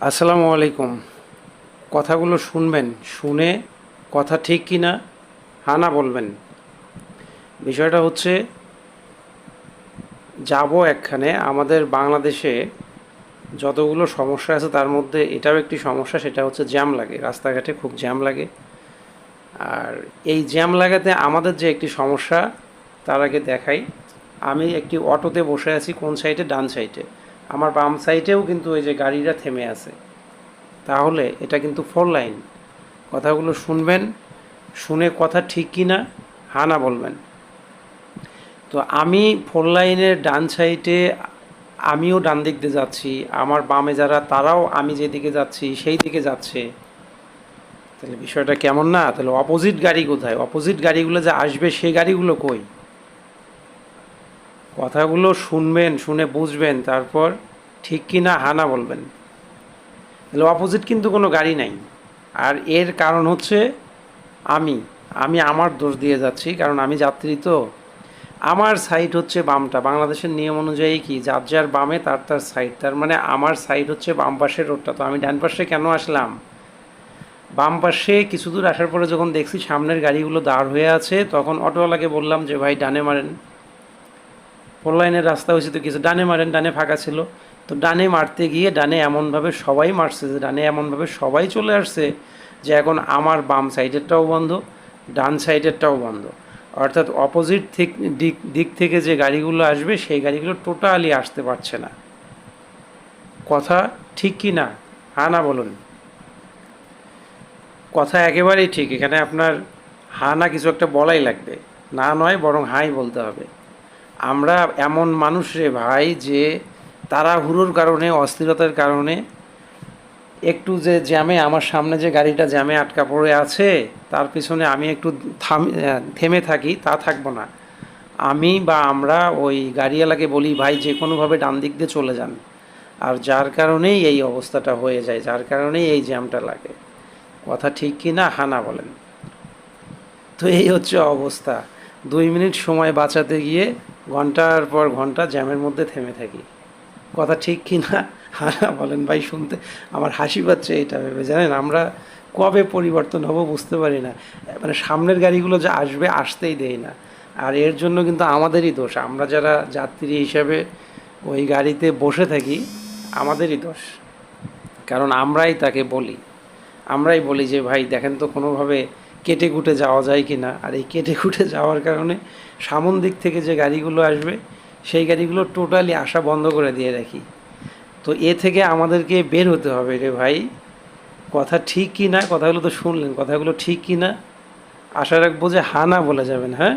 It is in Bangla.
আসসালামু আলাইকুম। কথাগুলো শুনবেন, শুনে কথা ঠিক কি না হানা বলবেন। বিষয়টা হচ্ছে, যাব একখানে, আমাদের বাংলাদেশে যতগুলো সমস্যা আছে, তার মধ্যে এটাও একটি সমস্যা, সেটা হচ্ছে জ্যাম লাগে। রাস্তাঘাটে খুব জ্যাম লাগে। আর এই জ্যাম লাগাতে আমাদের যে একটি সমস্যা, তার আগে দেখাই। আমি একটি অটোতে বসে আছি, কোন সাইডে? ডান সাইডে। আমার বাম সাইডেও কিন্তু ওই যে গাড়িরা থেমে আছে। তাহলে এটা কিন্তু ফোর লাইন। কথাগুলো শুনবেন, শুনে কথা ঠিক কি না হানা বলবেন। তো আমি ফোর লাইনের ডান সাইডে আমিও ডান দিক দিয়ে যাচ্ছি, আমার বামে যারা তারাও আমি যেদিকে যাচ্ছি, সেই দিকে যাচ্ছে। তাহলে বিষয়টা কেমন না? তাহলে অপোজিট গাড়ি কোথায়? অপোজিট গাড়িগুলো যে আসবে, সেই গাড়িগুলো কই? কথাগুলো শুনবেন, শুনে বুঝবেন, তারপর ঠিক কি না হানা বলবেন। তাহলে অপোজিট কিন্তু কোনো গাড়ি নাই। আর এর কারণ হচ্ছে আমি আমি আমার দোষ দিয়ে যাচ্ছি, কারণ আমি যাত্রী তো। আমার সাইড হচ্ছে বামটা। বাংলাদেশের নিয়ম অনুযায়ী কি, যার যার বামে তার তার সাইড তার মানে আমার সাইড হচ্ছে বাম পাশের রোডটা তো আমি ডান পাশে কেন আসলাম? বাম পাশে কিছু দূর আসার পরে যখন দেখছি সামনের গাড়িগুলো দাঁড় হয়ে আছে, তখন অটোওয়ালাকে বললাম যে, ভাই, ডানে মারেন। ফোর লাইনের রাস্তা হয়েছে তো কিছু ডানে মারেন, ডানে ফাঁকা ছিল। তো ডানে মারতে গিয়ে ডানে এমনভাবে সবাই মারছে যে ডানে এমনভাবে সবাই চলে আসছে যে এখন আমার বাম সাইডেরটাও বন্ধ, ডান সাইডেরটাও বন্ধ। অর্থাৎ অপোজিট দিক দিক থেকে যে গাড়িগুলো আসবে সেই গাড়িগুলো টোটালি আসতে পারছে না। কথা ঠিক কি না? হা না বলুন। কথা একেবারেই ঠিক, এখানে আপনার হা না কিছু একটা বলাই লাগবে। না নয়, বরং হাই বলতে হবে। আমরা এমন মানুষ রে ভাই যে তাড়াহুড়োর কারণে, অস্থিরতার কারণে একটু যে জ্যামে, আমার সামনে যে গাড়িটা জ্যামে আটকা পড়ে আছে, তার পিছনে আমি একটু থাম, থেমে থাকি, তা থাকব না। আমি বা আমরা ওই গাড়িওয়ালাকে বলি, ভাই, যে কোনোভাবে ডান দিক দিয়ে চলে যান। আর যার কারণেই এই অবস্থাটা হয়ে যায়, যার কারণেই এই জ্যামটা লাগে। কথা ঠিক কি না? হানা বলেন। তো এই হচ্ছে অবস্থা। দুই মিনিট সময় বাঁচাতে গিয়ে ঘণ্টার পর ঘণ্টা জ্যামের মধ্যে থেমে থাকি। কথা ঠিক কি না? হ্যাঁ বলেন ভাই, শুনতে আমার হাসি পাচ্ছে এটা ভেবে, জানেন? আমরা কবে পরিবর্তন হব বুঝতে পারি না। মানে সামনের গাড়িগুলো যে আসবে, আসতেই দেয় না। আর এর জন্য কিন্তু আমাদেরই দোষ। আমরা যারা যাত্রী হিসাবে ওই গাড়িতে বসে থাকি, আমাদেরই দোষ। কারণ আমরাই তাকে বলি। আমরাই বলি যে, ভাই, দেখেন তো কোনোভাবে কেটে কুটে যাওয়া যায় কি না আর এই কেটে কুটে যাওয়ার কারণে সামন দিক থেকে যে গাড়িগুলো আসবে, সেই গাড়িগুলো টোটালি আসা বন্ধ করে দিয়ে রাখি। তো এ থেকে আমাদেরকে বের হতে হবে রে ভাই। কথা ঠিক কি না কথাগুলো তো শুনলেন, কথাগুলো ঠিক কি না আশা রাখব যে হা না বলে যাবেন হ্যাঁ?